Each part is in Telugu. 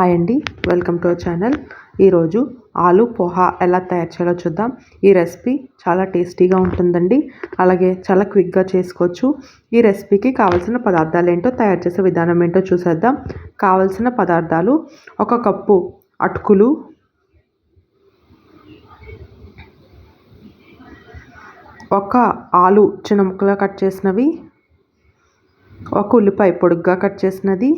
హాయ్ అండి. Welcome to our channel. ఈరోజు ఆలు పోహా ఎలా తయారు చేయాలో చూద్దాం. ఈ రెసిపీ చాలా టేస్టీగా ఉంటుందండి. అలాగే చాలా క్విక్గా చేసుకోవచ్చు. ఈ రెసిపీకి కావాల్సిన పదార్థాలు ఏంటో తయారు చేసే విధానం ఏంటో చూసేద్దాం. కావలసిన పదార్థాలు ఒక కప్పు అటుకులు ఒక ఆలు చిన్న ముక్కలుగా కట్ చేసినవి ఒక ఉల్లిపాయ పొడుగ్గా కట్ చేసినది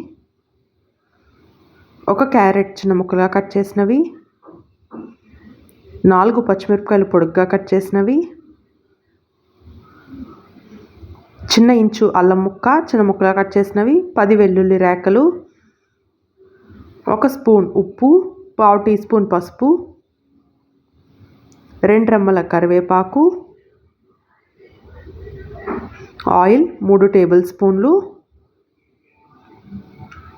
ఒక క్యారెట్ చిన్న ముక్కలుగా కట్ చేసినవి. నాలుగు పచ్చిమిరపకాయలు పొడుగ్గా కట్ చేసినవి. చిన్న ఇంచు అల్లం ముక్క చిన్న ముక్కలుగా కట్ చేసినవి. పది వెల్లుల్లి రేకలు. ఒక స్పూన్ ఉప్పు. పావు టీ స్పూన్ పసుపు. రెండు రెమ్మల కరివేపాకు. ఆయిల్ మూడు టేబుల్ స్పూన్లు.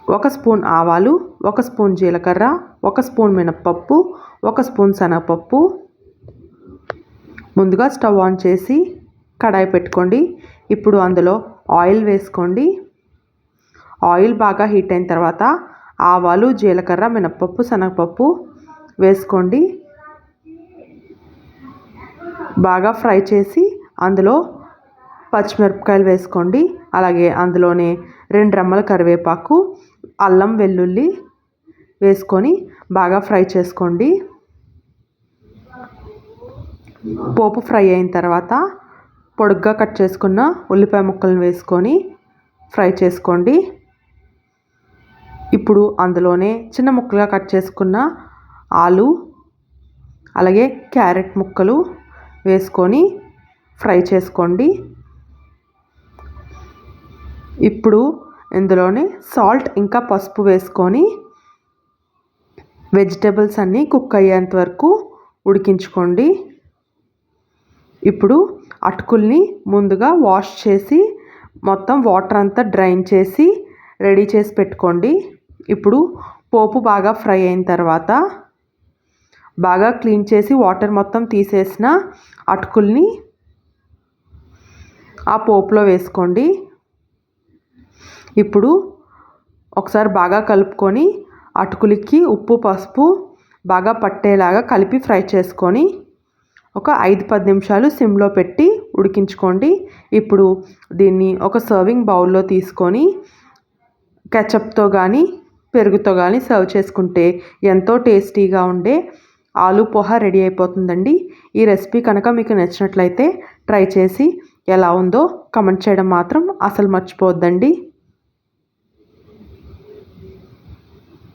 ఒక స్పూన్ ఆవాలు ఒక స్పూన్ జీలకర్ర ఒక స్పూన్ మినప్పప్పు ఒక స్పూన్ శనగపప్పు. ముందుగా స్టవ్ ఆన్ చేసి కడాయి పెట్టుకోండి. ఇప్పుడు అందులో ఆయిల్ వేసుకోండి. ఆయిల్ బాగా హీట్ అయిన తర్వాత ఆవాలు జీలకర్ర మినప్పప్పు శనగపప్పు వేసుకోండి. బాగా ఫ్రై చేసి అందులో పచ్చిమిరపకాయలు వేసుకోండి. అలాగే అందులోనే రెండు రెమ్మల కరివేపాకు అల్లం వెల్లుల్లి వేసుకొని బాగా ఫ్రై చేసుకోండి. పోపు ఫ్రై అయిన తర్వాత పొడుగ్గా కట్ చేసుకున్న ఉల్లిపాయ ముక్కలను వేసుకొని ఫ్రై చేసుకోండి. ఇప్పుడు అందులోనే చిన్న ముక్కలుగా కట్ చేసుకున్న ఆలు అలాగే క్యారెట్ ముక్కలు వేసుకొని ఫ్రై చేసుకోండి. ఇప్పుడు ఇందులోనే సాల్ట్ ఇంకా పసుపు వేసుకొని వెజిటేబుల్స్ అన్నీ కుక్ అయ్యేంత వరకు ఉడికించుకోండి. ఇప్పుడు అటుకుల్ని ముందుగా వాష్ చేసి మొత్తం వాటర్ అంతా డ్రైన్ చేసి రెడీ చేసి పెట్టుకోండి. ఇప్పుడు పోపు బాగా ఫ్రై అయిన తర్వాత బాగా క్లీన్ చేసి వాటర్ మొత్తం తీసేసిన అటుకుల్ని ఆ పోపులో వేసుకోండి. ఇప్పుడు ఒకసారి బాగా కలుపుకొని అటుకులకి ఉప్పు పసుపు బాగా పట్టేలాగా కలిపి ఫ్రై చేసుకొని ఒక ఐదు పది నిమిషాలు సిమ్లో పెట్టి ఉడికించుకోండి. ఇప్పుడు దీన్ని ఒక సర్వింగ్ బౌల్లో తీసుకొని కెచప్తో కానీ పెరుగుతో కానీ సర్వ్ చేసుకుంటే ఎంతో టేస్టీగా ఉండే ఆలు పోహ రెడీ అయిపోతుందండి. ఈ రెసిపీ కనుక మీకు నచ్చినట్లయితే ట్రై చేసి ఎలా ఉందో కమెంట్ చేయడం మాత్రం అసలు మర్చిపోవద్దండి.